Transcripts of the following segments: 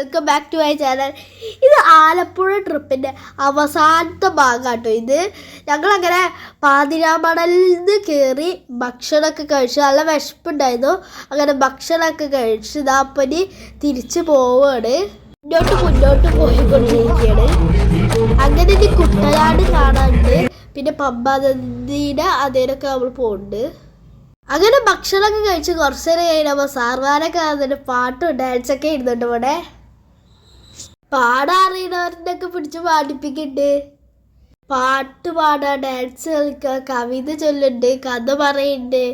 Welcome back to my channel ഇത് ആലപ്പുഴ ട്രിപ്പിന്റെ അവസാനത്തെ ഭാഗമാട്ടോ ഇത്. ഞങ്ങളങ്ങനെ പാതിരാമണലിൽ നിന്ന് കയറി ഭക്ഷണമൊക്കെ കഴിച്ച് നല്ല വിശപ്പുണ്ടായിരുന്നു. അങ്ങനെ ഭക്ഷണമൊക്കെ കഴിച്ച് ഇതാപ്പനി തിരിച്ചു പോവുകയാണ് മുന്നോട്ട് മുന്നോട്ട് പോയിക്കൊണ്ടിരിക്കുകയാണ്. അങ്ങനെ ഇനി കുട്ടനാട് കാണാനുണ്ട്. പിന്നെ പമ്പ നദിയുടെ അതേനൊക്കെ നമ്മൾ പോകുന്നുണ്ട് അങ്ങനെ ഭക്ഷണമൊക്കെ കഴിച്ച് കുറച്ച് നേരം കഴിഞ്ഞപ്പോൾ സാർമാരൊക്കെ വന്നിട്ട് പാട്ടും ഡാൻസൊക്കെ ഇരുന്നുണ്ട് ഇവിടെ. പാടാൻ അറിയണവരുടെ പിടിച്ച് പാടിപ്പിക്കുന്നുണ്ട് പാട്ട് പാടാ ഡാൻസ് കളിക്കുക കവിത ചൊല്ലുന്നുണ്ട് കഥ പറയുന്നുണ്ട്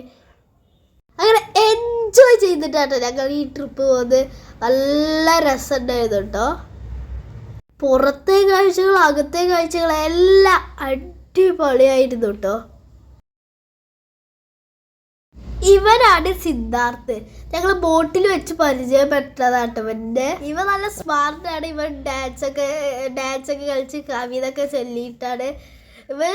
അങ്ങനെ എൻജോയ് ചെയ്തിട്ടാണ് ഞങ്ങൾ ഈ ട്രിപ്പ് പോകുന്നത് നല്ല രസമുണ്ടായിരുന്നു കേട്ടോ പുറത്തെ കാഴ്ചകൾ അകത്തെ കാഴ്ചകൾ എല്ലാം അടിപൊളിയായിരുന്നു കേട്ടോ ഇവനാണ് സിദ്ധാർത്ഥ്. ഞങ്ങൾ ബോട്ടിൽ വെച്ച് പരിചയപ്പെട്ടതാട്ടോ ഇവന്റെ. ഇവ നല്ല സ്മാർട്ടാണ് ഇവൻ ഡാൻസ് ഒക്കെ ഡാൻസ് ഒക്കെ കളിച്ച് കവിത ഒക്കെ ചൊല്ലിയിട്ടാണ്. ഇവൻ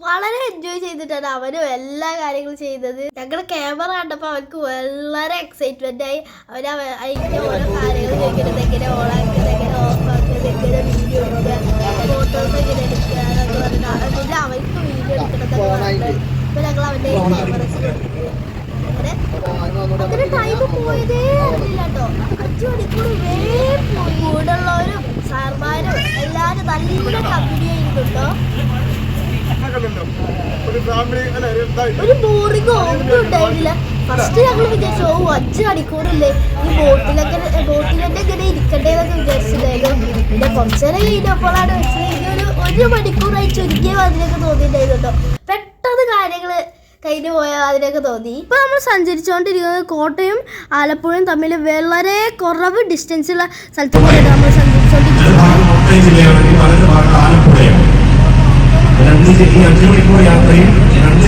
വളരെ എൻജോയ് ചെയ്തിട്ടാണ് അവനും എല്ലാ കാര്യങ്ങളും ചെയ്തത്. ഞങ്ങളുടെ ക്യാമറ കണ്ടപ്പോൾ അവർക്ക് വളരെ എക്സൈറ്റ്മെന്റ് ആയി. അവൻ അവ- അതിന്റെ ഓരോ കാര്യങ്ങൾ ചോദിക്കുന്നത് എങ്ങനെ ഓണാക്കുന്നത് എങ്ങനെ ഓഫ് ആക്കുന്നത് എങ്ങനെ വീഡിയോ എടുക്കുക ഫോട്ടോസ് എങ്ങനെ എടുക്കുക അവർക്ക് വീഡിയോ എടുക്കണതൊക്കെ പറഞ്ഞിട്ട് ഇപ്പൊ ഞങ്ങൾ അവന്റെ അങ്ങനെ അങ്ങനെ ടൈം പോയതേ അറിയില്ല കേട്ടോ അഞ്ചു മണിക്കൂർ വേഗം പോയി. കൂടുള്ളവരും സാർമാരും എല്ലാരും നല്ല കമ്പനി കേട്ടോ ഒരു ബോറിങ്ങോ ഒന്നും ഉണ്ടായിരുന്നില്ല. ഫസ്റ്റ് ഞങ്ങൾ വിചാരിച്ചു ഓ അഞ്ച് മണിക്കൂറില്ലേ. ഈ ബോട്ടിലൊക്കെ ബോട്ടിലൊക്കെ ഇങ്ങനെ ഇരിക്കണ്ടേന്നൊക്കെ വിചാരിച്ചിട്ടുണ്ടായിരുന്നു പിന്നെ കുറച്ചു നേരം കഴിഞ്ഞപ്പോഴാണ് വെച്ചത് ഒരു ഒരു മണിക്കൂറായി ചുരുക്കിയ അതിനൊക്കെ തോന്നിയിട്ടുണ്ടായിരുന്നു കേട്ടോ കഴിഞ്ഞു പോയ അതിനൊക്കെ തോന്നി. ഇപ്പൊ നമ്മൾ സഞ്ചരിച്ചുകൊണ്ടിരിക്കുന്നത് കോട്ടയം ആലപ്പുഴയും തമ്മിൽ വളരെ കുറവ് ഡിസ്റ്റൻസുള്ള സ്ഥലത്ത് ഈ അഞ്ചു മണിക്കൂർ യാത്രയും രണ്ട്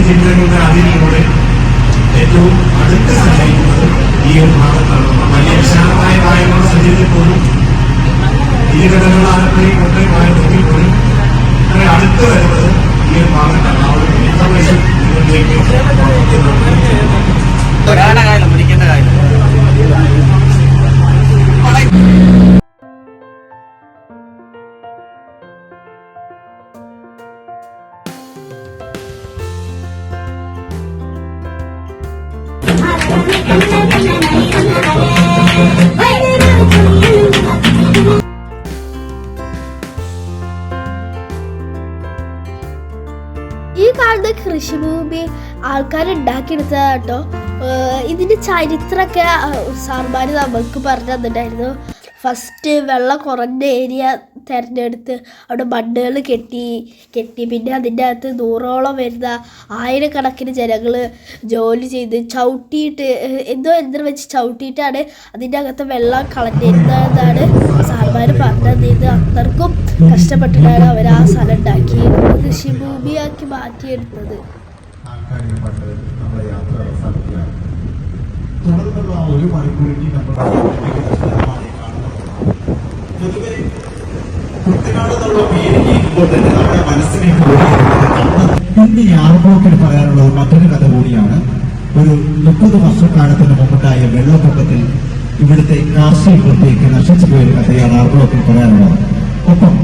നോക്കി പോലും അങ്ങനെ അടുത്ത് വരുന്നത് completely. ഉണ്ടാക്കിയെടുത്തതാ കേട്ടോ ഇതിന്റെ ചരിത്രമൊക്കെ സാർമാർ നമുക്ക് പറഞ്ഞു തന്നിട്ടുണ്ടായിരുന്നു. ഫസ്റ്റ് വെള്ളം കുറഞ്ഞ ഏരിയ തിരഞ്ഞെടുത്ത് അവിടെ മണ്ണുകൾ കെട്ടി കെട്ടി. പിന്നെ അതിന്റെ അകത്ത് നൂറോളം വരുന്ന ആയിരക്കണക്കിന് ജനങ്ങൾ ജോലി ചെയ്ത് ചവിട്ടിയിട്ട് എന്തോ യന്ത്രം വെച്ച് ചവിട്ടിയിട്ടാണ് അതിന്റെ അകത്ത് വെള്ളം കളഞ്ഞിരുന്നതെന്നാണ് സാർമാർ പറഞ്ഞത് അത്രക്കും കഷ്ടപ്പെട്ടിട്ടാണ് അവർ ആ സ്ഥലം ഉണ്ടാക്കി കൃഷിഭൂമിയാക്കി മാറ്റിയെടുത്തത് പണ്ട് നമ്മുടെ യാത്ര അവസാനിക്കുകയാണ് തുടർന്നുള്ള ഒരു മണിക്കൂറിന് ഇന്ന് ആർപ്പോക്കിൽ പറയാനുള്ളത് മറ്റൊരു കഥ കൂടിയാണ്. ഒരു മുപ്പത് വർഷക്കാലത്തിന് മുമ്പുണ്ടായ വെള്ളപ്പൊക്കത്തിൽ ഇവിടുത്തെ കാർഷിക വൃത്തിയൊക്കെ നശിച്ചു പോയൊരു കഥയാണ് ആർപ്പോക്കിൽ പറയാനുള്ളത്. ഒപ്പം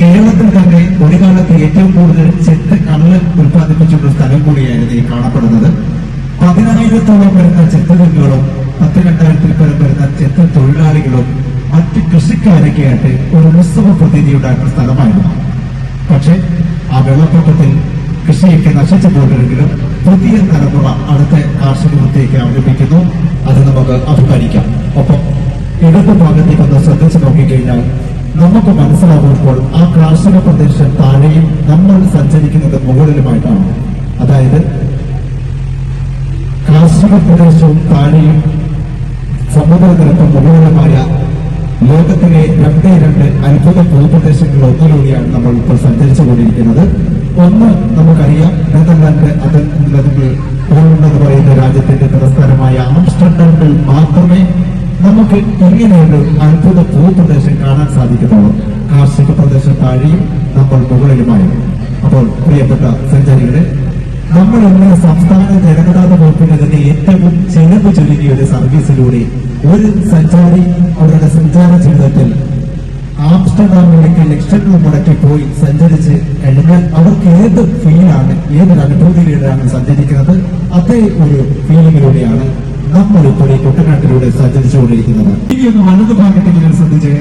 കേരളത്തിൽ തന്നെ ഒരു കാലത്ത് ഏറ്റവും കൂടുതൽ ചെത്ത് കള്ള് ഉൽപ്പാദിപ്പിച്ചുള്ള സ്ഥലം കൂടിയായിരുന്നു ഈ കാണപ്പെടുന്നത്. പതിനായിരത്തോളം വരുന്ന ചെത്ത് തെങ്ങുകളും പത്ത് രണ്ടായിരത്തിൽ പരം വരുന്ന ചെത്ത തൊഴിലാളികളും മറ്റ് കൃഷിക്കാരൊക്കെ ആയിട്ട് ഒരു ഉത്സവ പ്രതീതി ഉണ്ടാക്കുന്ന സ്ഥലമായിരുന്നു. പക്ഷെ ആ വെള്ളപ്പൊക്കത്തിൽ കൃഷിയൊക്കെ നശിച്ചു പോയിട്ടുണ്ടെങ്കിലും പുതിയ തലമുറ അടുത്ത കാർഷിക വൃത്തിയൊക്കെ അവലംബിക്കുന്നു അത് നമുക്ക് അഭിമാനിക്കാം. ഒപ്പം ഇടതു ഭാഗത്തേക്ക് ഒന്ന് ശ്രദ്ധിച്ചു നോക്കിക്കഴിഞ്ഞാൽ നമുക്ക് മനസ്സിലാകുമ്പോൾ ആ കാർഷിക പ്രദേശം താഴെയും നമ്മൾ സഞ്ചരിക്കുന്നത് മുകളിലുമായിട്ടാണ്. അതായത് കാർഷിക പ്രദേശവും താഴെയും സമുദ്രനിരപ്പ് മുകളിലുമായ ലോകത്തിലെ രണ്ടേ രണ്ട് അത്ഭുത ഭൂപ്രദേശങ്ങളിൽ ഒന്നിലൂടെയാണ് നമ്മൾ ഇപ്പോൾ സഞ്ചരിച്ചുകൊണ്ടിരിക്കുന്നത്. ഒന്ന് നമുക്കറിയാം നെതർലാൻഡ് പോളണ്ട് എന്ന് പറയുന്ന രാജ്യത്തിന്റെ തലസ്ഥാനമായ ആംസ്റ്റർഡാമിൽ മാത്രമേ നമുക്ക് ഇങ്ങനെയൊരു അത്ഭുത ഭൂപ്രദേശം കാണാൻ സാധിക്കുന്നുള്ളൂ കാർഷിക പ്രദേശം താഴെയും നമ്മൾ മുകളിലുമായി. അപ്പോൾ പ്രിയപ്പെട്ട സഞ്ചാരികളെ നമ്മൾ ഇന്ന് സംസ്ഥാന ജനഗതാഗത വകുപ്പിന് തന്നെ ഏറ്റവും ചെലവ് ചുരുങ്ങിയ ഒരു സർവീസിലൂടെ ഒരു സഞ്ചാരി അവരുടെ സഞ്ചാര ജീവിതത്തിൽ ആംസ്റ്റർഡാമിലേക്ക് ലക്ഷങ്ങൾ മുടക്കി പോയി സഞ്ചരിച്ച് കഴിഞ്ഞാൽ അവർക്ക് ഏത് ഫീലാണ് ഏതൊരു അനുഭൂതിയിലൂടെയാണ് സഞ്ചരിക്കുന്നത് അതേ ഒരു ഫീലിങ്ങിലൂടെയാണ് നമ്മൾ ഇപ്പോൾ ഈ കുട്ടനാട്ടിലൂടെ സഞ്ചരിച്ചുകൊണ്ടിരിക്കുന്നത്. ഇനി ഒന്ന് വലതു ഭാഗത്ത് ഇങ്ങനെ ശ്രദ്ധിച്ച്.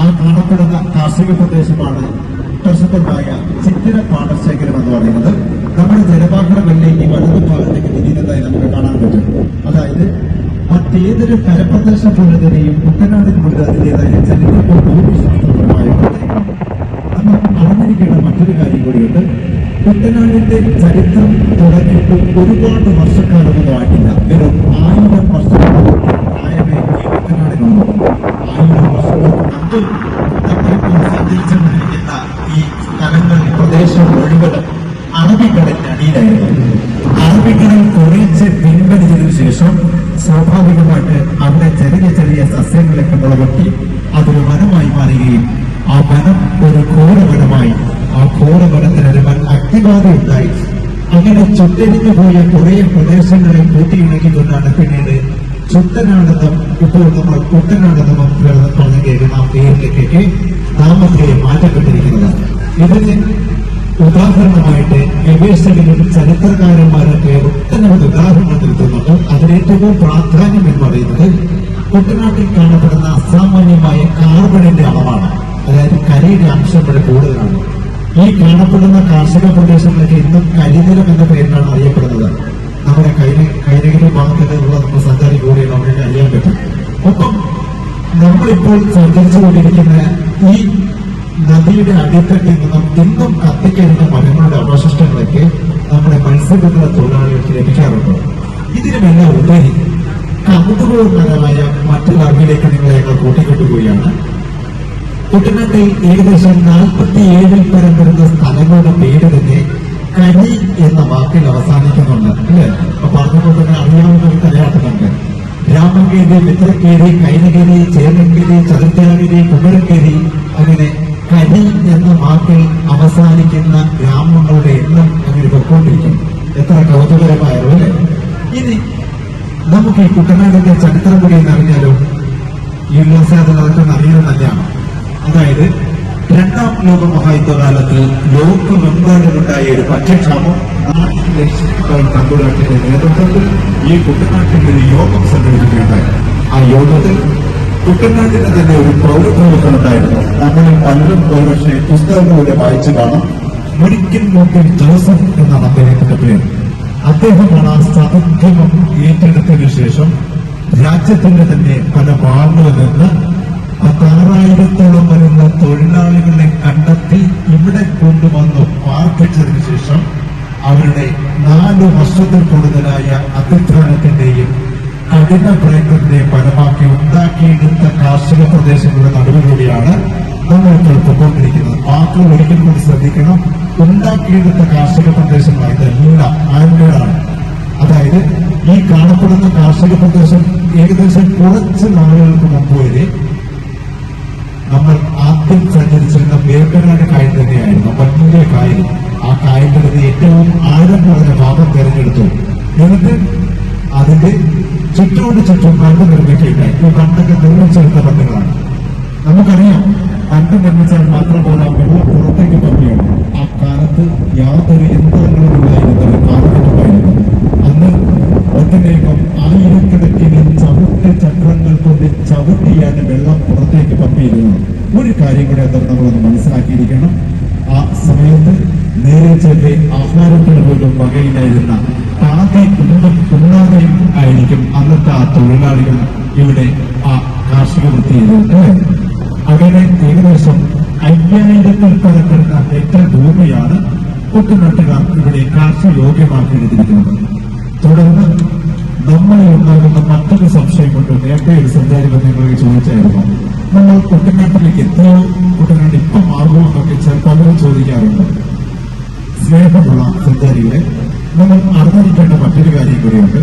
ആ കാണപ്പെടുന്ന കാർഷിക പ്രദേശമാണ് പ്രസിദ്ധമായ ചിത്തിര പാടശേഖരം എന്ന് പറയുന്നത്. നമ്മുടെ ജലപാത്ര വെള്ളേക്ക് വലതു ഭാഗത്തേക്ക് തിരിയുന്നതായി നമുക്ക് കാണാൻ പറ്റും. അതായത് മറ്റേതൊരു കരപ്രദേശ തന്നെയും കുട്ടനാടിന് മുന്നിൽ അതിന്റെതായ ചരിത്രവും ഭൂമിശാസ്ത്രപരമായ അറിഞ്ഞിരിക്കേണ്ട മറ്റൊരു കാര്യം കൂടിയുണ്ട്. കുട്ടനാടിന്റെ ചരിത്രം തുടങ്ങിയിട്ട് ഒരുപാട് വർഷക്കാലമൊന്നും ആയിട്ടില്ല. വെറും ആയിരം വർഷക്കാലം ആയമേ കുട്ടനാടിനുള്ളൂ. ആയിരം വർഷങ്ങൾക്ക് സഞ്ചരിച്ചുകൊണ്ടിരിക്കുന്ന ഈ സ്ഥലങ്ങൾ പ്രദേശം മുഴുവൻ അറബിക്കടലിന്റെ അടിയിലായിരുന്നു. അറബിക്കടൽ കുറച്ച് പിൻവലിച്ചതിനു ശേഷം സ്വാഭാവികമായിട്ട് അവിടെ ചെറിയ ചെറിയ സസ്യങ്ങളൊക്കെ മുളകൊട്ടി അതൊരു വനമായി മാറുകയും ആ വനം ഒരു ഘോരവനമായി. ആ ഘോരവനത്തിനൊരു വൻ അഗ്നിബാധയുണ്ടായി അങ്ങനെ ചുറ്റരിഞ്ഞു പോയ കുറേ പ്രദേശങ്ങളെ കൂട്ടിയിണക്കിക്കൊണ്ടാണ് പിന്നീട് ചുട്ടനാടെന്നും ഇപ്പോൾ നമ്മൾ കുട്ടനാടെന്നും പറഞ്ഞു കേൾക്കുന്ന ആ പേരിലേക്കൊക്കെ നാമധേയം മാറ്റപ്പെട്ടിരിക്കുന്നത്. ഇതിന് ഉദാഹരണമായിട്ട് ഗവേഷകരും ചരിത്രകാരന്മാരൊക്കെ ഒട്ടനവധി ഉദാഹരണം നൽകുന്നുണ്ട് അതിലേറ്റവും പ്രാധാന്യം എന്ന് പറയുന്നത് കുട്ടനാട്ടിൽ കാണപ്പെടുന്ന അസാമാന്യമായ കാർബണിന്റെ അളവാണ്. അതായത് കരിയുടെ അംശം ഇവിടെ കൂടുതലാണ്. ഈ കാണപ്പെടുന്ന കാർഷിക പ്രദേശങ്ങളൊക്കെ ഇന്നും കരിനിലം എന്ന പേരിലാണ് അറിയപ്പെടുന്നത്. നമ്മുടെ കൈന കൈനഗിരി ഭാഗത്തുള്ള നമ്മുടെ സഞ്ചാരി കൂടിയാണ് നമുക്ക് അറിയാൻ പറ്റും. ഒപ്പം നമ്മളിപ്പോൾ സഞ്ചരിച്ചുകൊണ്ടിരിക്കുന്ന ഈ നദിയുടെ അടിത്തട്ടിൽ നിന്നും ഇന്നും കത്തിക്കഴിഞ്ഞ മരങ്ങളുടെ അവശിഷ്ടങ്ങളൊക്കെ നമ്മുടെ മത്സ്യബന്ധന തൊഴിലാളികൾക്ക് ലഭിക്കാറുണ്ട്. ഇതിനുമെല്ലാം ഉപരി കൗതുകപരമായ മറ്റൊരു അറിവിലേക്ക് നിങ്ങളെ ഞങ്ങൾ കൂട്ടിക്കെട്ടുകയാണ്. കുട്ടനാട്ടിൽ ഏകദേശം നാൽപ്പത്തി ഏഴിൽ പരം വരുന്ന സ്ഥലങ്ങളുടെ പേര് തന്നെ കരി എന്ന വാക്കിൽ അവസാനിക്കുന്നുണ്ട് അല്ലേ? അപ്പൊ പറഞ്ഞപ്പോൾ തന്നെ അറിയാവുന്ന ഒരു കലയാട്ടമുണ്ട് രാമങ്കേരി മിത്രക്കേരി കൈനഗിരി ചേർന്നങ്കേരി ചതുർത്ഥാഗിരി കുമരക്കേരി അങ്ങനെ കരി എന്ന വാക്കിൽ അവസാനിക്കുന്ന ഗ്രാമങ്ങളുടെ എണ്ണം അങ്ങനെ പൊയ്ക്കൊണ്ടിരിക്കും എത്ര കൗതുകരമായോ അല്ലേ ഇനി നമുക്ക് ഈ കുട്ടനാടിന്റെ ചരിത്രം കൂടി എന്നറിഞ്ഞാലോ ഈ ഉല്ലാസയാത്ര നടക്കുന്ന അറിയുന്നത് തന്നെയാണ് അതായത് രണ്ടാം ലോക മഹായുദ്ധകാലത്ത് ലോകമെമ്പാടുമുണ്ടായ ഒരു ലക്ഷത്തോളം തമ്പുരാട്ടിന്റെ നേതൃത്വത്തിൽ ഈ കുട്ടനാട്ടിന്റെ ഒരു യോഗം സംഘടിപ്പിക്കുകയുണ്ടായി. ആ യോഗത്തിൽ കുട്ടനാട്ടിന് തന്നെ ഒരു പ്രൗഢമൊക്കെ ഉണ്ടായിരുന്നു നമ്മളിൽ പലരും ഒരുപക്ഷെ പുസ്തകങ്ങളിലൂടെ വായിച്ചു കാണാം. മെഡിക്കൽ മോട്ടിൽ ജോസഫ് എന്നാണ് അദ്ദേഹത്തിന്റെ പേര് അദ്ദേഹമാണ് ആ സതധ്യമം ഏറ്റെടുത്തതിനു ശേഷം രാജ്യത്തിന്റെ തന്നെ പല ഭാഗങ്ങളിൽ നിന്ന് പത്താറായിരത്തോളം വരുന്ന തൊഴിലാളികളെ കണ്ടെത്തി ഇവിടെ കൊണ്ടുവന്ന് പാർപ്പിച്ചതിനു ശേഷം അവരുടെ നാല് വർഷത്തിൽ കൂടുതലായ അധ്യക്ഷത്തിന്റെയും കഠിന പ്രയത്നത്തിന്റെയും ഫലമാക്കി ഉണ്ടാക്കിയെടുത്ത കാർഷിക പ്രദേശങ്ങളുടെ നടുവിലൂടെയാണ് ഇപ്പോൾ പൊക്കോണ്ടിരിക്കുന്നത് വാക്കുകൾ ഒരിക്കൽ കൂടി ശ്രദ്ധിക്കണം. ഉണ്ടാക്കിയെടുത്ത കാർഷിക പ്രദേശങ്ങൾ ഇതെല്ലാം ആൻമേഡാണ് അതായത് ഈ കാണപ്പെടുന്ന കാർഷിക പ്രദേശം ഏകദേശം കുറച്ച് നാളുകൾക്ക് മുമ്പ് വരെ നമ്മൾ ആദ്യം സഞ്ചരിച്ചിരുന്ന വേമ്പനാട് കായൽ തന്നെയായിരുന്നു. വലിയ കായൽ. ആ കായലിന്റെ ഏറ്റവും ആഴം കുറഞ്ഞ ഭാഗം തിരഞ്ഞെടുത്തു. എന്നിട്ട് അതിന്റെ ചുറ്റോട് ചുറ്റും കണ്ട് നിർമ്മിക്കുകയുണ്ടായി. ഈ കണ്ടൊക്കെ നിർമ്മിച്ചെടുത്ത ബന്ധങ്ങളാണ് നമുക്കറിയാം കണ്ടു നിർമ്മിച്ചാൽ മാത്രം പോരാ വെള്ളം പുറത്തേക്ക് പമ്പിയാണ്. ആ കാലത്ത് യാതൊരു യന്ത്രങ്ങളും ഇല്ലായിരുന്നു. കാലഘട്ടമായിരുന്നു അന്ന് ഒന്നിനേകം ആയിരക്കണക്കിന് ചവിട്ട് ചക്രങ്ങൾ കൊണ്ട് ചവിട്ടിയാണ് വെള്ളം പുറത്തേക്ക് പമ്പിയിരുന്നത് ഒരു കാര്യം കൂടെ അത് നമ്മളൊന്ന് മനസ്സിലാക്കിയിരിക്കണം. ആ സമയത്ത് നേരെ ചെറിയ ആഹാരത്തിന് പോലും വകയിലായിരുന്ന പാതി കുടുംബം കുന്നാതെയും ആയിരിക്കും അന്നത്തെ ആ തൊഴിലാളികൾ ഇവിടെ ആ കാർഷിക വൃത്തി അങ്ങനെ ഏകദേശം അയ്യായിരത്തിൽ പരക്കുന്ന ഹെക്ടർ ഭൂമിയാണ് കുട്ടനാട്ടുകാർ ഇവിടെ കാർഷിക യോഗ്യമാക്കിയെടുത്തിരിക്കുന്നത് തുടർന്ന് നമ്മളിൽ ഉണ്ടാകുന്ന മറ്റൊരു സംശയമുണ്ട് നേരത്തെ ഒരു സഞ്ചാരി ബന്ധങ്ങളെ ചോദിച്ചായിരുന്നു. നമ്മൾ കുട്ടനാട്ടിലേക്ക് എത്തിയോ കുട്ടനാട് ഇപ്പം മാറുമോ എന്നൊക്കെ പലരും ചോദിക്കാറുണ്ട്. സ്നേഹമുള്ള സഞ്ചാരികളെ നമ്മൾ അറിഞ്ഞിരിക്കേണ്ട മറ്റൊരു കാര്യം കൂടിയുണ്ട്.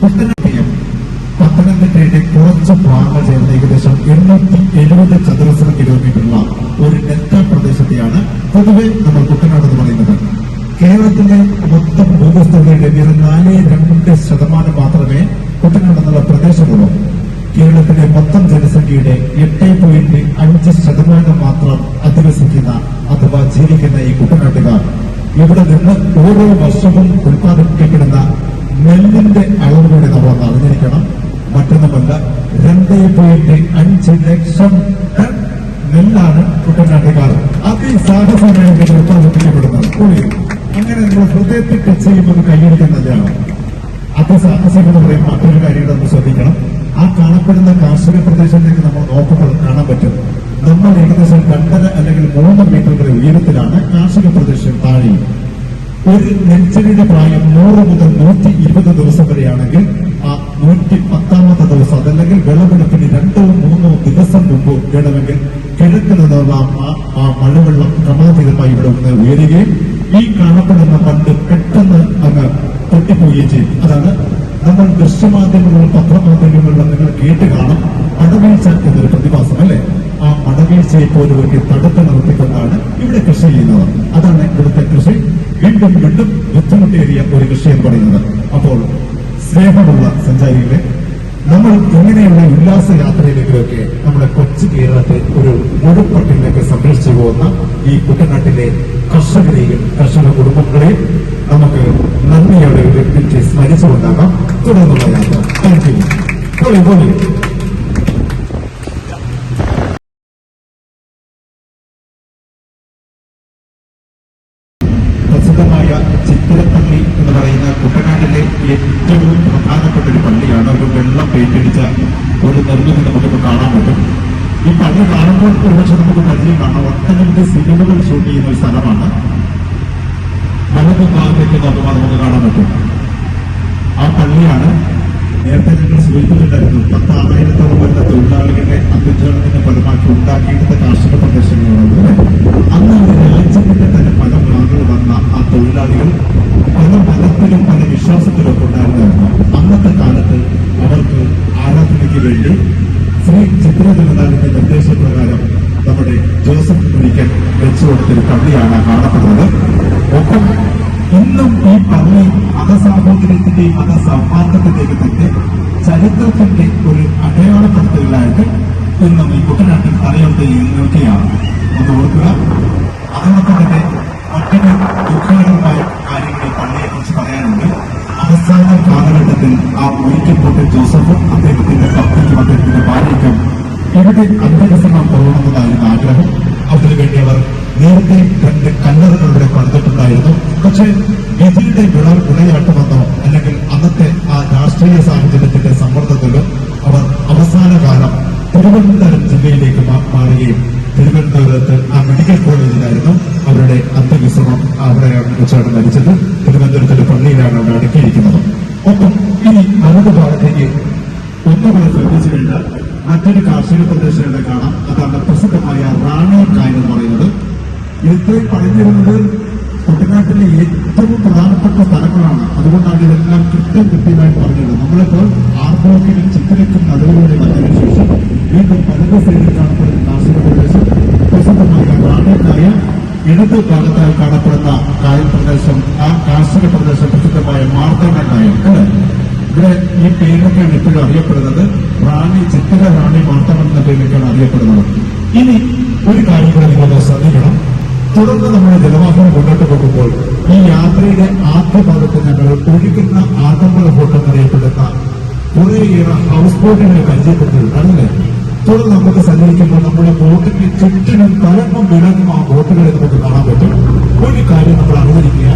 കുട്ടനാട്ടിയം പത്തനംതിട്ടയുടെ കുറച്ച് ഭാഗങ്ങൾ ചേർന്ന് ഏകദേശം എണ്ണൂറ്റി എഴുപത് ചതുരശ്ര കിലോമീറ്ററുള്ള ഒരു ഡെൽറ്റ പ്രദേശത്തെയാണ് പൊതുവെ നമ്മൾ കുട്ടനാട് എന്ന് പറയുന്നത്. കേരളത്തിലെ മൊത്തം ഭൂമിസ്ഥതയുടെ വെറും നാല് രണ്ട് ശതമാനം മാത്രമേ കുട്ടനാട് എന്നുള്ള പ്രദേശമുള്ളൂ. കേരളത്തിലെ മൊത്തം ജനസംഖ്യയുടെ എട്ട് പോയിന്റ് അഞ്ച് ശതമാനം മാത്രം അധിവസിക്കുന്ന അഥവാ ജീവിക്കുന്ന ഈ കുട്ടനാട്ടുകാർ. ഇവിടെ നിന്ന് ഓരോ വർഷവും ഉൽപ്പാദിപ്പിക്കപ്പെടുന്ന നെല്ലിന്റെ അളവിലൂടെ നമ്മൾ അറിഞ്ഞിരിക്കണം. മറ്റൊന്നുമല്ല രണ്ട് പോയിന്റ് അഞ്ച് ലക്ഷം ടൺ നെല്ലാണ് കുട്ടനാട്ടുകാർ. അതിസാഹസമായി ഉത്പാദിപ്പിക്കപ്പെടുന്നത് കൂടി അങ്ങനെ നിങ്ങൾ ഹൃദയത്തിൽ ടച്ച് ചെയ്യുമ്പോൾ കൈയടിക്കുന്നതാണ് അതിസാഹസം എന്ന് പറയുന്ന മറ്റൊരു കാര്യം നമ്മൾ ശ്രദ്ധിക്കണം. ആ കാണപ്പെടുന്ന കാർഷിക പ്രദേശത്തേക്ക് നമ്മൾ നോക്കുമ്പോൾ കാണാൻ പറ്റും. നമ്മൾ ഏകദേശം രണ്ടര അല്ലെങ്കിൽ മൂന്ന് മീറ്ററുകളുടെ ഉയരത്തിലാണ് കാർഷിക പ്രദേശം താഴെ ഒരു നെൽച്ചെടിയുടെ പ്രായം നൂറ് മുതൽ നൂറ്റി ഇരുപത് ദിവസം വരെയാണെങ്കിൽ ആ നൂറ്റി പത്താമത്തെ ദിവസം അതല്ലെങ്കിൽ വിളവെടുപ്പിന് രണ്ടോ മൂന്നോ ദിവസം മുമ്പ് വേണമെങ്കിൽ കിഴക്ക് ആ- മഴവെള്ളം ക്രമാതീതമായി ഇവിടെ നിന്ന് ഉയരുകയും ഈ കാണപ്പെടുന്ന പണ്ട് പെട്ടെന്ന് അങ്ങ് പൊട്ടിപ്പോവുകയും ചെയ്യും. അതാണ് നമ്മൾ ദൃശ്യമാധ്യമങ്ങളും പത്രമാധ്യമങ്ങളിലും നിങ്ങൾ കേട്ട് കാണും മടവീഴ്ച എന്നൊരു പ്രതിഭാസം അല്ലേ? ആ മടവീഴ്ചയെ പോലും ഒരു തടുത്ത് നിർത്തിക്കൊണ്ടാണ് ഇവിടെ കൃഷി ചെയ്യുന്നത്. അതാണ് ഇവിടുത്തെ കൃഷി. വീണ്ടും വീണ്ടും ബുദ്ധിമുട്ടേറിയ ഒരു വിഷയം പറയുന്നത്. അപ്പോൾ സ്നേഹമുള്ള സഞ്ചാരികളെ നമ്മൾ ഇങ്ങനെയുള്ള ഉല്ലാസ യാത്രയിലേക്കൊക്കെ നമ്മുടെ കൊച്ചു കേരളത്തെ ഒരു മുഴുപ്പട്ടിലേക്ക് സംരക്ഷിച്ചു പോകുന്ന ഈ കുട്ടനാട്ടിലെ കർഷകരെയും കർഷക കുടുംബങ്ങളെയും നമുക്ക് നന്ദിയോടെ ഒരു വ്യക്തിക്ക് സ്മരിച്ചുകൊണ്ടാകാം. തുടർന്നുള്ള യാത്ര. താങ്ക് യു ഏറ്റവും പ്രധാനപ്പെട്ട ഒരു പള്ളിയാണ്. ഒരു വെള്ളം പെയിന്റടിച്ച ഒരു നിർമ്മിതി നമുക്കിപ്പോൾ കാണാൻ പറ്റും. ഈ പള്ളി കാണുമ്പോൾ ഒരുപക്ഷെ നമുക്ക് പരിചയം കാണാം. ഒട്ടനവധി സിനിമകൾ ഷൂട്ട് ചെയ്യുന്ന ഒരു സ്ഥലമാണ്. വലത് ഭാഗത്തേക്ക് നോക്കുമ്പോൾ നമുക്ക് കാണാൻ പറ്റും. ആ പള്ളിയാണ് നേരത്തെ ഞങ്ങൾ സൂചിപ്പിച്ചിട്ടുണ്ടായിരുന്നു. പത്താറായിരത്തോളം വരുന്ന തൊഴിലാളികളുടെ അധ്യക്ഷണത്തിന്റെ ഫലമാക്കി ഉണ്ടാക്കിയെടുത്ത കാർഷിക പ്രദേശങ്ങളാണ്. അന്ന് രാജ്യത്തിന്റെ തന്നെ പല ഭാഗങ്ങൾ വന്ന ആ തൊഴിലാളികൾ പല മതത്തിലും പല വിശ്വാസത്തിലൊക്കെ ഉണ്ടായിരുന്നതാണ് അന്നത്തെ കാലത്ത് അവർക്ക് ആരാധനയ്ക്ക് വേണ്ടി ശ്രീ ചിത്രജനതാവിന്റെ നിർദ്ദേശപ്രകാരം നമ്മുടെ ജോസഫ് പുരിക്കൻ വെച്ചു കൊടുത്തൊരു പള്ളിയാണ് കാണപ്പെടുന്നത്. ഒപ്പം ഇന്നും ഈ പള്ളി മതസാഹോദര്യത്തിന്റെയും മതസൗഹാർദ്ദത്തിന്റെയും തന്നെ ചരിത്രത്തിന്റെ ഒരു അടയാളപ്പെടുത്തലായിട്ട് ഇന്നും ഈ കുട്ടനാട്ടിൽ അറിയപ്പെട്ട് നിൽക്കുകയാണ് ഒന്ന് ഓർക്കുക. അതോടൊപ്പം തന്നെ മറ്റൊരു ദുഃഖകരമായ കാര്യങ്ങൾ പള്ളിയെ കുറിച്ച് പറയാനുണ്ട്. അവസാന കാലഘട്ടത്തിൽ ആ ഒരിക്കൽ ജോസഫും അദ്ദേഹത്തിന്റെ ഭക്തിക്കും അദ്ദേഹത്തിന്റെ ഭാര്യയ്ക്കും ഇവിടെ അന്ത്യവിശ്രമം പോകണമെന്നായിരുന്നു ആഗ്രഹം. അതിനുവേണ്ടി അവർ നേരത്തെ രണ്ട് കല്ലറുകൾ പണിതിട്ടുണ്ടായിരുന്നു. പക്ഷേ വിധിയുടെ വിള വിളയാട്ടമെന്നോ അല്ലെങ്കിൽ അന്നത്തെ ആ രാഷ്ട്രീയ സാഹചര്യത്തിന്റെ സമ്മർദ്ദത്തിലോ അവർ അവസാന കാലം തിരുവനന്തപുരം ജില്ലയിലേക്ക് മാറുകയും തിരുവനന്തപുരത്ത് ആ മെഡിക്കൽ കോളേജിലായിരുന്നു അവരുടെ അന്ത്യവിശ്രമം അവിടെ വെച്ചാണ് മരിച്ചത്. തിരുവനന്തപുരത്തിന്റെ പള്ളിയിലാണ് അവിടെ അടക്കിയിരിക്കുന്നത്. ഒപ്പം ഇനി വലതു ഭാഗത്തേക്ക് ഒന്നുകൂടെ ശ്രദ്ധിച്ചു കഴിഞ്ഞാൽ മറ്റൊരു കാർഷിക പ്രദേശങ്ങളെ കാണാം. അതാണ് പ്രസിദ്ധമായ റാണി കായൽ എന്ന് പറയുന്നത്. ഇത്രയും പറഞ്ഞിരുന്നത് കുട്ടനാട്ടിലെ ഏറ്റവും പ്രധാനപ്പെട്ട സ്ഥലങ്ങളാണ്. അതുകൊണ്ടാണ് ഇതെല്ലാം കൃത്യം കൃത്യമായി പറഞ്ഞത് നമ്മളിപ്പോൾ ആർബോക്കിനും ചിത്രയ്ക്കും നടുവിലൂടെ വന്നതിന് ശേഷം വീണ്ടും പലക സൈഡിൽ കാർഷിക പ്രദേശം പ്രസിദ്ധമായ റാണി കായൽ ഇടത് ഭാഗത്തായി കാണപ്പെടുന്ന കായൽ പ്രദേശം ആ കാർഷിക പ്രദേശം പ്രസിദ്ധമായ മാർത്താണ്ഡ കായൽ ഇവിടെ ഈ പേരിലൊക്കെയാണ് ഇപ്പോഴും അറിയപ്പെടുന്നത്. റാണി ചിത്തിര റാണി മാർത്തമൻ എന്ന പേരിലൊക്കെയാണ് അറിയപ്പെടുന്നത്. ഇനി ഒരു കാര്യം കൂടെ നിങ്ങൾ ശ്രദ്ധിക്കണം. തുടർന്ന് നമ്മുടെ ജലവാഹനം മുന്നോട്ട് പോകുമ്പോൾ ഈ യാത്രയുടെ ആദ്യ ഭാഗത്ത് ഞങ്ങൾ ഒഴുകുന്ന ആദംബര ഹോട്ടൽ എന്നറിയപ്പെടുന്ന കുറേയേറെ ഹൗസ് ബോട്ടുകൾ പരിചയപ്പെട്ടിട്ടുണ്ട് പരിചയപ്പെടുത്തിയിട്ടുണ്ടല്ലേ തുടർന്ന് നമുക്ക് സഞ്ചരിക്കുമ്പോൾ നമ്മുടെ ബോട്ടിന് ചുറ്റിനും തലങ്ങും വിളങ്ങും ആ ബോട്ടുകളെ നമുക്ക് കാണാൻ പറ്റും. ഒരു കാര്യം നമ്മൾ അറിഞ്ഞിരിക്കുക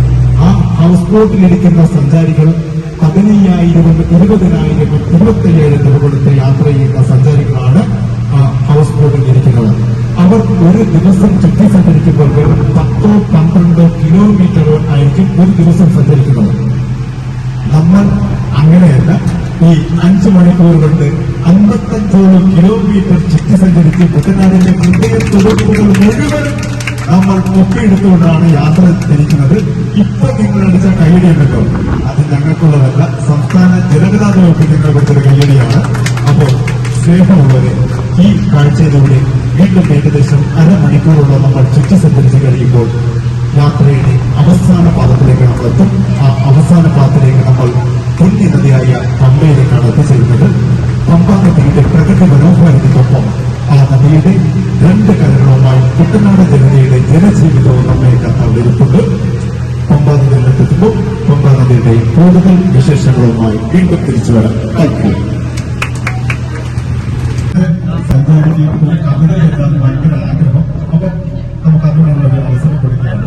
ആ ഹൗസ് ബോട്ടിലിരിക്കുന്ന സഞ്ചാരികൾ പതിനയ്യായിരവും ഇരുപതിനായിരവും ഇരുപത്തയ്യായിരം രൂപ കൊടുത്ത് യാത്ര ചെയ്യുന്ന സഞ്ചാരികളാണ് ആ ഹൗസ് ബോട്ടിൽ ഇരിക്കുന്നത്. അവർ ഒരു ദിവസം ചുറ്റി സഞ്ചരിക്കുമ്പോൾ വെറും പത്തോ പന്ത്രണ്ടോ കിലോമീറ്ററോ ആയിരിക്കും ഒരു ദിവസം സഞ്ചരിക്കുന്നത്. നമ്മൾ അങ്ങനെയല്ല. ഈ അഞ്ച് മണിക്കൂർ കൊണ്ട് അമ്പത്തഞ്ചോളം കിലോമീറ്റർ ചുറ്റി സഞ്ചരിച്ച് കുട്ടനാടിന്റെ ഹൃദയ തുറപ്പുകൾ മുഴുവൻ നമ്മൾ ഒപ്പിയെടുത്തുകൊണ്ടാണ് യാത്ര തിരിക്കുന്നത്. ഇപ്പൊ നിങ്ങൾ അടിച്ച കൈയടിയുണ്ടല്ലോ അത് ഞങ്ങൾക്കുള്ളതല്ല. സംസ്ഥാന ജനഗതാഗത വകുപ്പിൽ നിങ്ങൾ കൊടുത്തൊരു കൈയടിയാണ് അപ്പോൾ സ്നേഹമുള്ളവരെ ഈ കാഴ്ചയിലൂടെ വീണ്ടും ഏകദേശം അരമണിക്കൂറോളം നമ്മൾ ചുറ്റി സഞ്ചരിച്ച് കഴിയുമ്പോൾ യാത്രയുടെ അവസാന പാദത്തിലേക്ക് നമ്മൾ എത്തും ആ അവസാന പാദത്തിലേക്ക് നമ്മൾ പുണ്യ നദിയായ പമ്പയിലേക്കാണ് എത്തിച്ചേരുന്നത് പമ്പ നദിയുടെ പ്രകൃതി മനോഹാരിതയ്ക്കൊപ്പം ആ നദിയുടെ രണ്ട് കരകളുമായി കുട്ടനാട് ജനതയുടെ ജനജീവിതവും നമ്മെ കത്തവരിപ്പുണ്ട് പമ്പ നദിയിൽ എത്തുമ്പോൾ പമ്പ നദിയുടെ കൂടുതൽ വിശേഷങ്ങളുമായി വീണ്ടും തിരിച്ചു വരാം. താങ്ക് യു സഞ്ചാര ജീവിതത്തിലെ കവിത എഴുതാൻ ഭയങ്കര ആഗ്രഹം. അപ്പൊ നമുക്ക് അതിനുള്ള ഒരു അവസരം കൊടുക്കുകയാണ്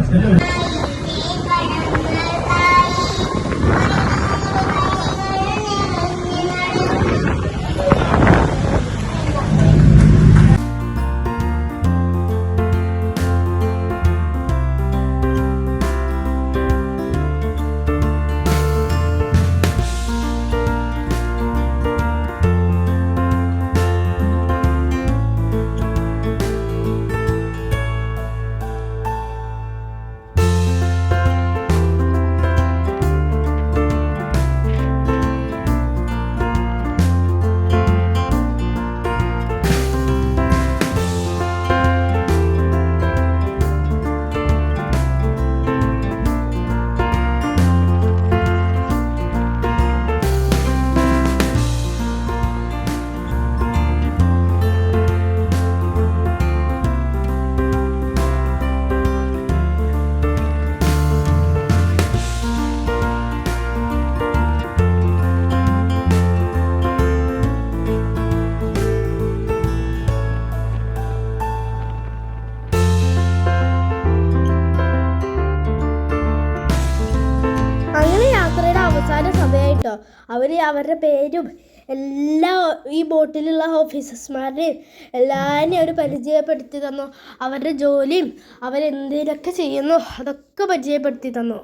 സമയമായിട്ടോ അവർ അവരുടെ പേരും എല്ലാ ഈ ബോട്ടിലുള്ള ഓഫീസർമാരുടെയും എല്ലാവരെയും അവർ പരിചയപ്പെടുത്തി തന്നു. അവരുടെ ജോലിയും അവരെന്തിനൊക്കെ ചെയ്യുന്നു അതൊക്കെ പരിചയപ്പെടുത്തി തന്നു.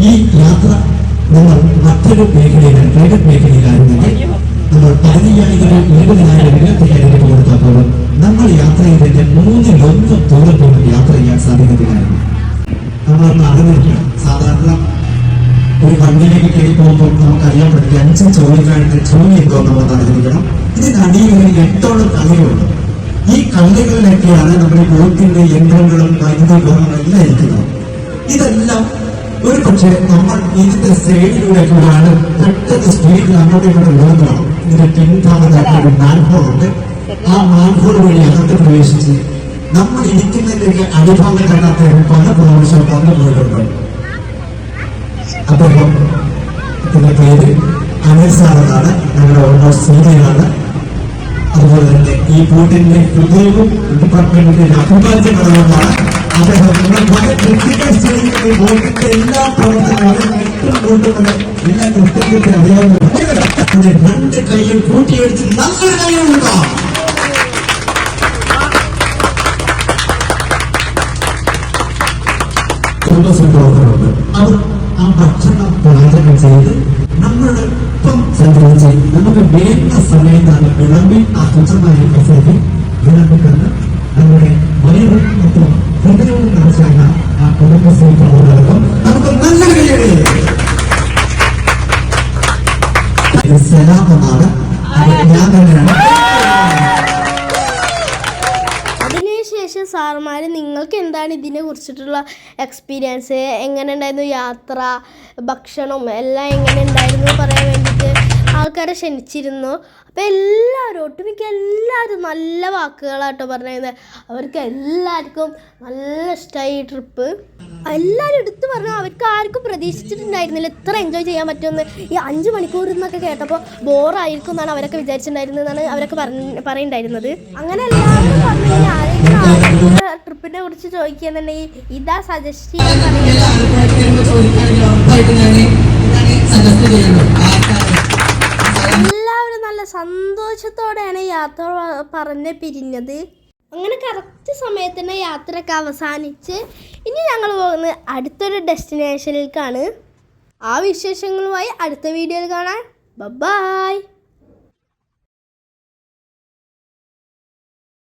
ഈ യാത്ര നിങ്ങൾ മറ്റൊരു മേഖലയിലാണ് പ്രൈവറ്റ് മേഖലയിലായിരുന്നെങ്കിൽ നമ്മൾ ഇരുപതിനായിരം ഇരുപത്തയ്യായിരം രൂപ കൊടുത്താൽ പോലും നമ്മൾ യാത്ര ചെയ്തതിന്റെ മൂന്നിലൊന്ന് ദൂരം പോലും യാത്ര ചെയ്യാൻ സാധിക്കത്തില്ലായിരുന്നു നമ്മളൊന്ന് അറിഞ്ഞിരിക്കുക സാധാരണ ഒരു വണ്ടിയിലേക്ക് കയറി പോകുമ്പോൾ നമുക്കറിയാൻ പറ്റില്ല അഞ്ച് ചോദ്യങ്ങളായിട്ട് ചോദ്യം എന്തോ നമ്മൾ അറിഞ്ഞിരിക്കണം. ഇതിനടിയിൽ ഒരു എട്ടോളം കളികളുണ്ട്. ഈ കളികളിലൊക്കെയാണ് നമ്മുടെ ബോട്ടിന്റെ യന്ത്രങ്ങളും വൈദ്യുതി ഉപകരണങ്ങളും എല്ലാം ഇരിക്കുന്നത്. ഇതെല്ലാം ഒരു പക്ഷേ നമ്മൾ ഇതിന്റെ സൈഡിലൂടെ കൂടാണ് പെട്ടെന്ന് സ്പീഡിൽ അങ്ങോട്ടും ഇങ്ങോട്ടും ഓടുന്നതാണ് ഇതിന്റെ പിൻഭാഗത്തായിട്ട് ഒരു മാൻഹോൾ ഉണ്ട്? ആ മാൻഹോൾ വഴി അകത്ത് പ്രവേശിച്ച് നമ്മൾ ഇരിക്കുന്നതിന്റെ കാണാത്ത പല പ്രാവശ്യം പറഞ്ഞു പോയിട്ടുണ്ട് അദ്ദേഹം ഇതിന്റെ പേര് അനിൽ സാർ എന്നാണ്. ഞങ്ങളുടെ ഓൾമോസ്റ്റ് സീനിയറാണ്. അതുപോലെ തന്നെ ഈ ബോട്ടിന്റെ ഹൃദയവും ഡിപ്പാർട്ട്മെന്റിന്റെ അഭിമാനമാണ് അദ്ദേഹം നിങ്ങൾ വളരെ ക്രിട്ടിക്കൽ സ്റ്റേജിൽ ബോട്ടിന്റെ എല്ലാ പ്രവർത്തനങ്ങളും ബോട്ടുകളും എല്ലാ കൃത്യത്തെ അറിയാവുന്ന രണ്ട് കൈയും കൂട്ടിയടിച്ച് നല്ലൊരു കൈയുണ്ടോ പ്രവർത്തനമുണ്ട് അവർ ആ ഭക്ഷണം പാചകം ചെയ്ത് നമ്മളുടെ ഒപ്പം സഞ്ചരിച്ച് നമുക്ക് വേണ്ട സമയത്താണ് വിളമ്പി ആ തുച്ഛമായ പൈസയ്ക്ക് വിളമ്പി തന്ന് നമ്മുടെ ഹൃദയവും നിറച്ചാണ് ആ കുടുംബശ്രീ പ്രവർത്തകർക്കും നമുക്ക് നല്ല ഇത് സലാമെന്നാണ് ഞാൻ തന്നെയാണ് അതിനുശേഷം സാറുമാർ നിങ്ങൾക്ക് എന്താണ് ഇതിനെ കുറിച്ചിട്ടുള്ള എക്സ്പീരിയൻസ് എങ്ങനെ ഉണ്ടായിരുന്നു യാത്ര ഭക്ഷണം എല്ലാം എങ്ങനെ ഉണ്ടായിരുന്നു പറയാൻ വേണ്ടിയിട്ട് ആൾക്കാരെ ക്ഷണിച്ചിരുന്നു. അപ്പോൾ എല്ലാവരും ഒട്ടുമിക്ക എല്ലാവരും നല്ല വാക്കുകളാട്ടോ പറഞ്ഞിരുന്നത് അവർക്ക് എല്ലാവർക്കും നല്ല ഇഷ്ടമായി ഈ ട്രിപ്പ്. എല്ലാവരും എടുത്തു പറഞ്ഞു. അവർക്ക് ആർക്കും പ്രതീക്ഷിച്ചിട്ടുണ്ടായിരുന്നില്ല ഇത്ര എൻജോയ് ചെയ്യാൻ പറ്റുമെന്ന്. ഈ അഞ്ച് മണിക്കൂർ എന്നൊക്കെ കേട്ടപ്പോൾ ബോറായിരിക്കും എന്നാണ് അവരൊക്കെ വിചാരിച്ചിട്ടുണ്ടായിരുന്നതെന്നാണ് അവരൊക്കെ പറഞ്ഞ് പറയുണ്ടായിരുന്നത്. അങ്ങനെ എല്ലാവരും പറഞ്ഞു ആരെങ്കിലും ട്രിപ്പിനെ കുറിച്ച് ചോദിക്കുകയെന്നുണ്ടെങ്കിൽ ഇതാ സജസ്റ്റ് ചെയ്യാൻ പറയുന്നത് സന്തോഷത്തോടെയാണ് യാത്ര പറഞ്ഞ് പിരിഞ്ഞത്. അങ്ങനെ കറക്റ്റ് സമയത്തിന് യാത്രയൊക്കെ അവസാനിച്ച് ഇനി ഞങ്ങൾ പോകുന്നത് അടുത്തൊരു ഡെസ്റ്റിനേഷനിലേക്കാണ് ആ വിശേഷങ്ങളുമായി അടുത്ത വീഡിയോയിൽ കാണാൻ ബൈ